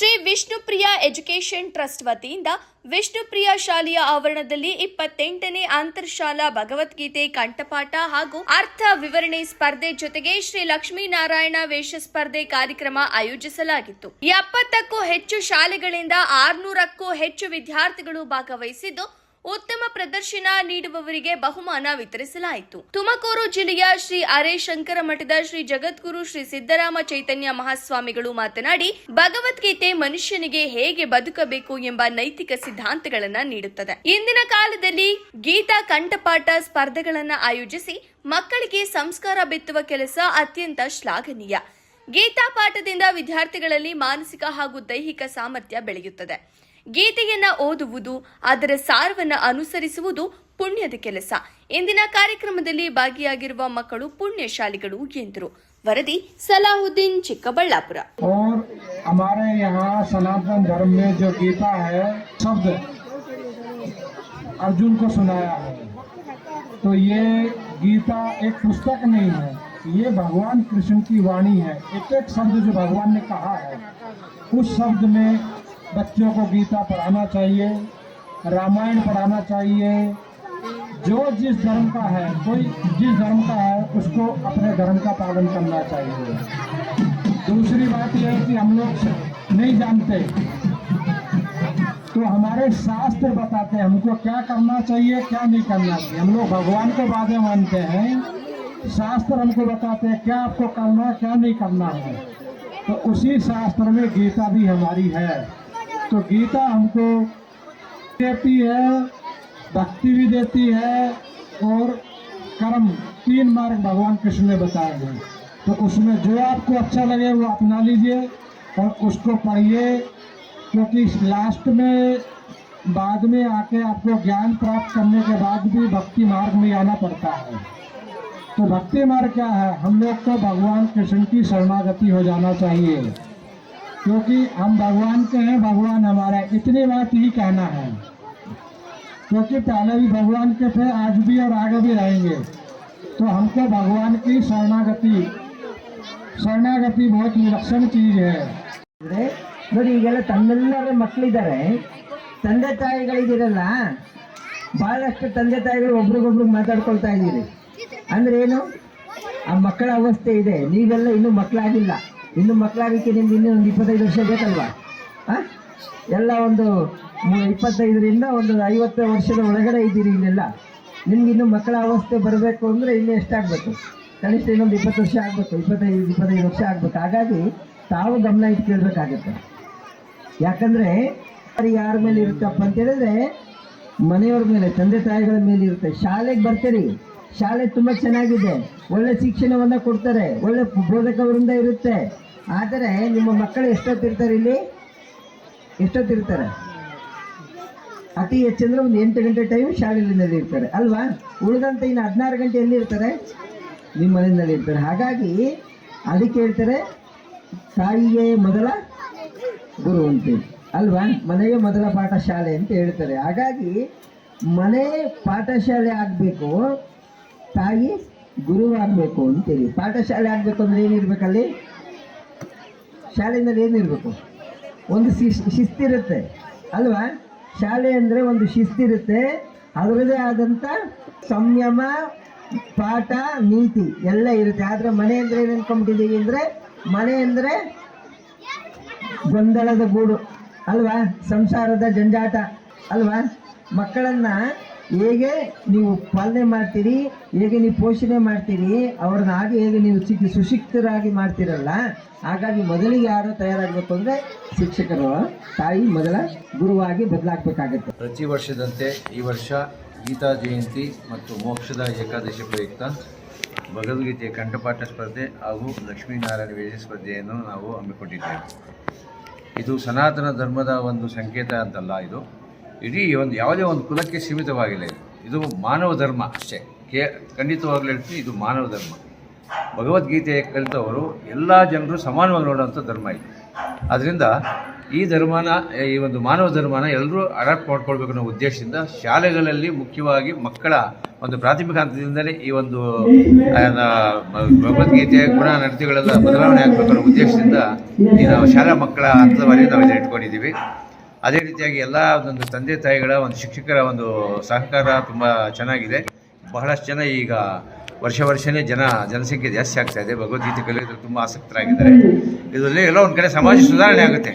Shri Vishnupriya education trust ವತಿಯಿಂದ ವಿಷ್ಣುಪ್ರಿಯ ಶಾಲೆಯ ಆವರಣದಲ್ಲಿ ಇಪ್ಪತ್ತೆಂಟನೇ ಅಂತರ್ಶಾಲಾ ಭಗವದ್ಗೀತೆ ಕಂಠಪಾಠ ಹಾಗೂ ಅರ್ಥ ವಿವರಣೆ ಸ್ಪರ್ಧೆ ಜೊತೆಗೆ ಶ್ರೀ ಲಕ್ಷ್ಮೀನಾರಾಯಣ ವೇಷ ಸ್ಪರ್ಧೆ ಕಾರ್ಯಕ್ರಮ ಆಯೋಜಿಸಲಾಗಿತ್ತು. ಎಪ್ಪತ್ತಕ್ಕೂ ಹೆಚ್ಚು ಶಾಲೆಗಳಿಂದ ಆರ್ನೂರಕ್ಕೂ ಹೆಚ್ಚು ವಿದ್ಯಾರ್ಥಿಗಳು ಭಾಗವಹಿಸಿದ್ದು ಉತ್ತಮ ಪ್ರದರ್ಶನ ನೀಡುವವರಿಗೆ ಬಹುಮಾನ ವಿತರಿಸಲಾಯಿತು. ತುಮಕೂರು ಜಿಲ್ಲೆಯ ಶ್ರೀ ಅರೆ ಶಂಕರ ಮಠದ ಶ್ರೀ ಜಗದ್ಗುರು ಶ್ರೀ ಸಿದ್ದರಾಮ ಚೈತನ್ಯ ಮಹಾಸ್ವಾಮಿಗಳು ಮಾತನಾಡಿ, ಭಗವದ್ಗೀತೆ ಮನುಷ್ಯನಿಗೆ ಹೇಗೆ ಬದುಕಬೇಕು ಎಂಬ ನೈತಿಕ ಸಿದ್ಧಾಂತಗಳನ್ನ ನೀಡುತ್ತದೆ. ಇಂದಿನ ಕಾಲದಲ್ಲಿ ಗೀತಾ ಕಂಠಪಾಠ ಸ್ಪರ್ಧೆಗಳನ್ನ ಆಯೋಜಿಸಿ ಮಕ್ಕಳಿಗೆ ಸಂಸ್ಕಾರ ಬಿತ್ತುವ ಕೆಲಸ ಅತ್ಯಂತ ಶ್ಲಾಘನೀಯ. ಗೀತಾ ಪಾಠದಿಂದ ವಿದ್ಯಾರ್ಥಿಗಳಲ್ಲಿ ಮಾನಸಿಕ ಹಾಗೂ ದೈಹಿಕ ಸಾಮರ್ಥ್ಯ ಬೆಳೆಯುತ್ತದೆ. ಗೀತೆಯನ್ನ ಓದುವುದು ಅದರ ಸಾರವನ್ನ ಅನುಸರಿಸುವುದು ಪುಣ್ಯದ ಕೆಲಸ ಇಂದಿನ ಕಾರ್ಯಕ್ರಮದಲ್ಲಿ ಭಾಗಿಯಾಗಿರುವ ಮಕ್ಕಳು ಪುಣ್ಯಶಾಲಿಗಳು ಎಂದರು ವರದಿ ಸಲಾಹುದ್ದೀನ್ ಚಿಕ್ಕಬಳ್ಳಾಪುರ और हमारे यहाँ सनातन धर्म में जो गीता है शब्द अर्जुन को सुनाया है तो ये गीता एक पुस्तक नहीं है ये भगवान कृष्ण की वाणी है एक एक शब्द जो भगवान ने कहा है उस शब्द में बच्चों को गीता पढ़ाना चाहिए, रामायण पढ़ाना चाहिए। जो जिस धर्म का है, कोई जिस धर्म का है, उसको अपने धर्म का पालन करना चाहिए। दूसरी बात यह है कि हम लोग नहीं जानते। तो हमारे शास्त्र बताते हैं, हमको क्या करना चाहिए, क्या नहीं करना चाहिए। हम लोग भगवान को बातें मानते हैं। शास्त्र हमको बताते हैं, क्या आपको करना है, क्या नहीं करना है। तो उसी शास्त्र में गीता भी हमारी है। तो गीता हमको देती है, भक्ति भी देती है और कर्म, तीन मार्ग भगवान कृष्ण ने बताए हैं। तो उसमें जो आपको अच्छा लगे वो अपना लीजिए और उसको पढ़िए, क्योंकि लास्ट में, बाद में आके आपको ज्ञान प्राप्त करने के बाद भी भक्ति मार्ग में आना पड़ता है। तो भक्ति मार्ग क्या है? हम लोग को भगवान कृष्ण की शरणागति हो जाना चाहिए। क्योंकि हम भगवान के हैं भगवान हमारा है इतनी बात ही कहना है क्योंकि पहले भी भगवान के थे आज भी और आगे भी रहेंगे तो हमको भगवान की शरणागति शरणागति बहुत विलक्षण चीज है ಅಂದ್ರೆ ನೋಡಿ ಈಗೆಲ್ಲ ತಮ್ಮೆಲ್ಲರ ಮಕ್ಕಳಿದ್ದಾರೆ ತಂದೆ ತಾಯಿಗಳಿದಿರಲ್ಲ ಬಹಳಷ್ಟು ತಂದೆ ತಾಯಿಗಳು ಒಬ್ರಿಗೊಬ್ರು ಮಾತಾಡ್ಕೊಳ್ತಾ ಇದ್ದೀರಿ ಅಂದ್ರೆ ಏನು ಆ ಮಕ್ಕಳ ಅವಸ್ಥೆ ಇದೆ ನೀವೆಲ್ಲ ಇನ್ನೂ ಮಕ್ಕಳಾಗಿಲ್ಲ ಇನ್ನು ಮಕ್ಕಳಾಗಲಿಕ್ಕೆ ನಿಮ್ಗೆ ಇನ್ನೂ ಒಂದು ಇಪ್ಪತ್ತೈದು ವರ್ಷ ಬೇಕಲ್ವಾ? ಹಾಂ ಎಲ್ಲ ಒಂದು ಇಪ್ಪತ್ತೈದರಿಂದ ಒಂದು ಐವತ್ತು ವರ್ಷದ ಒಳಗಡೆ ಇದ್ದೀರಿ ಇಲ್ಲೆಲ್ಲ. ನಿಮ್ಗೆ ಇನ್ನೂ ಮಕ್ಕಳ ಅವಸ್ಥೆ ಬರಬೇಕು ಅಂದರೆ ಇನ್ನೂ ಎಷ್ಟಾಗಬೇಕು? ಕನಿಷ್ಠ ಇನ್ನೊಂದು ಇಪ್ಪತ್ತು ವರ್ಷ ಆಗಬೇಕು, ಇಪ್ಪತ್ತೈದು ಇಪ್ಪತ್ತೈದು ವರ್ಷ ಆಗಬೇಕು. ಹಾಗಾಗಿ ತಾವು ಗಮನ ಇಟ್ಟು ಯಾಕಂದರೆ ಯಾರ ಮೇಲೆ ಇರುತ್ತಪ್ಪ ಅಂತ ಹೇಳಿದ್ರೆ ಮನೆಯವ್ರ ಮೇಲೆ, ತಂದೆ ತಾಯಿಗಳ ಮೇಲೆ ಇರುತ್ತೆ. ಶಾಲೆಗೆ ಬರ್ತೀರಿ. ಶಾಲೆ ತುಂಬಾ ಚೆನ್ನಾಗಿದೆ. ಒಳ್ಳೆ ಶಿಕ್ಷಣವನ್ನ ಕೊಡ್ತಾರೆ. ಒಳ್ಳೆ ಬೋಧಕವರಿಂದ ಇರುತ್ತೆ. ಆದರೆ ನಿಮ್ಮ ಮಕ್ಕಳು ಎಷ್ಟೊತ್ತಿರ್ತಾರೆ ಇಲ್ಲಿ? ಎಷ್ಟೊತ್ತಿರ್ತಾರೆ? ಅತಿ ಹೆಚ್ಚಂದ್ರೆ ಒಂದು ಎಂಟು ಗಂಟೆ ಟೈಮ್ ಶಾಲೆಯಲ್ಲಿ ಇರ್ತಾರೆ. ಅಲ್ವಾ? ಉಳಿದಂತೆ ಇನ್ನು ಹದಿನಾರು ಗಂಟೆ ಎಲ್ಲಿ ಇರ್ತಾರೆ ನಿಮ್ಮ ಮನೆಯಲ್ಲಿ ಇರ್ತಾರೆ. ಹಾಗಾಗಿ ಅದಕ್ಕೆ ಹೇಳ್ತಾರೆ, ತಾಯಿಯೇ ಮೊದಲ ಗುರು ಅಂತೇಳಿ ಅಲ್ವಾ? ಮನೆಯ ಮೊದಲ ಪಾಠಶಾಲೆ ಅಂತ ಹೇಳ್ತಾರೆ. ಹಾಗಾಗಿ ಮನೆ ಪಾಠಶಾಲೆ ಆಗಬೇಕು. ತಾಯಿ ಗುರು ಆಗಬೇಕು ಅಂತೇಳಿ. ಪಾಠಶಾಲೆ ಆಗಬೇಕು ಅಂದ್ರೆ ಏನಿರ್ಬೇಕಲ್ಲಿ ಶಾಲೆಯಲ್ಲಿ ಏನಿರಬೇಕು ಒಂದು ಶಿಸ್ ಶಿಸ್ತಿರುತ್ತೆ ಅಲ್ವಾ? ಶಾಲೆ ಅಂದರೆ ಒಂದು ಶಿಸ್ತಿರುತ್ತೆ ಅದರದೇ ಆದಂಥ ಸಂಯಮ, ಪಾಠ, ನೀತಿ ಎಲ್ಲ ಇರುತ್ತೆ. ಆದರೆ ಮನೆ ಅಂದರೆ ಏನು ಅನ್ಕೊಂಡ್ಬಿಟ್ಟಿದ್ದೀವಿ ಅಂದರೆ, ಮನೆ ಅಂದರೆ ಗೊಂದಲದ ಗೂಡು. ಅಲ್ವಾ? ಸಂಸಾರದ ಜಂಜಾಟ. ಅಲ್ವಾ? ಮಕ್ಕಳನ್ನ ಹೇಗೆ ನೀವು ಪಾಲನೆ ಮಾಡ್ತೀರಿ, ಹೇಗೆ ನೀವು ಪೋಷಣೆ ಮಾಡ್ತೀರಿ, ಅವ್ರನ್ನ ಹಾಗೆ ಹೇಗೆ ನೀವು ಚಿಕ್ಕ ಸುಶಿಕ್ತರಾಗಿ ಮಾಡ್ತೀರಲ್ಲ, ಹಾಗಾಗಿ ಮೊದಲಿಗೆ ಯಾರು ತಯಾರಾಗಬೇಕು ಅಂದರೆ ಶಿಕ್ಷಕರು, ತಾಯಿ ಮೊದಲ ಗುರುವಾಗಿ ಬದಲಾಗಬೇಕಾಗುತ್ತೆ. ಪ್ರತಿ ವರ್ಷದಂತೆ ಈ ವರ್ಷ ಗೀತಾ ಜಯಂತಿ ಮತ್ತು ಮೋಕ್ಷದ ಏಕಾದಶಿ ಪ್ರಯುಕ್ತ ಭಗವದ್ಗೀತೆಯ ಕಂಠಪಾಠ ಸ್ಪರ್ಧೆ ಹಾಗೂ ಲಕ್ಷ್ಮೀನಾರಾಯಣ ವೇದ ಸ್ಪರ್ಧೆಯನ್ನು ನಾವು ಹಮ್ಮಿಕೊಂಡಿದ್ದೇವೆ. ಇದು ಸನಾತನ ಧರ್ಮದ ಒಂದು ಸಂಕೇತ ಅಂತಲ್ಲ ಇದು. ಇಡೀ ಒಂದು ಯಾವುದೇ ಒಂದು ಕುಲಕ್ಕೆ ಸೀಮಿತವಾಗಿಲ್ಲ ಇದು. ಮಾನವ ಧರ್ಮ ಅಷ್ಟೇ. ಕೇ, ಖಂಡಿತವಾಗ್ಲೂ ಹೇಳ್ತೀನಿ, ಇದು ಮಾನವ ಧರ್ಮ. ಭಗವದ್ಗೀತೆ ಕಲಿತವರು ಎಲ್ಲ ಜನರು ಸಮಾನವಾಗಿ ನೋಡುವಂಥ ಧರ್ಮ ಇದು. ಅದರಿಂದ ಈ ಧರ್ಮನ, ಈ ಒಂದು ಮಾನವ ಧರ್ಮನ ಎಲ್ಲರೂ ಅಡಾಪ್ಟ್ ಮಾಡ್ಕೊಳ್ಬೇಕು ಅನ್ನೋ ಉದ್ದೇಶದಿಂದ ಶಾಲೆಗಳಲ್ಲಿ ಮುಖ್ಯವಾಗಿ ಮಕ್ಕಳ ಒಂದು ಪ್ರಾಥಮಿಕ ಹಂತದಿಂದಲೇ ಈ ಒಂದು ಭಗವದ್ಗೀತೆಯ ಗುಣ ನಡತೆಗಳೆಲ್ಲ ಬದಲಾವಣೆ ಆಗಬೇಕು ಅನ್ನೋ ಉದ್ದೇಶದಿಂದ ಈ ನಾವು ಶಾಲಾ ಮಕ್ಕಳ ಹಂತದವರೆಗೆ ನಾವು ಇದನ್ನು ಇಟ್ಕೊಂಡಿದ್ದೀವಿ. ಅದೇ ರೀತಿಯಾಗಿ ಎಲ್ಲ ಒಂದೊಂದು ತಂದೆ ತಾಯಿಗಳ ಒಂದು ಶಿಕ್ಷಕರ ಒಂದು ಸಹಕಾರ ತುಂಬ ಚೆನ್ನಾಗಿದೆ. ಬಹಳಷ್ಟು ಜನ ಈಗ ವರ್ಷ ವರ್ಷನೇ ಜನ ಜನಸಂಖ್ಯೆ ಜಾಸ್ತಿ ಆಗ್ತಾ ಇದೆ. ಭಗವದ್ಗೀತೆ ಕಲಿಯೋದ್ರಲ್ಲಿ ತುಂಬ ಆಸಕ್ತರಾಗಿದ್ದಾರೆ. ಇದರಲ್ಲಿ ಎಲ್ಲೋ ಒಂದು ಕಡೆ ಸಮಾಜ ಸುಧಾರಣೆ ಆಗುತ್ತೆ.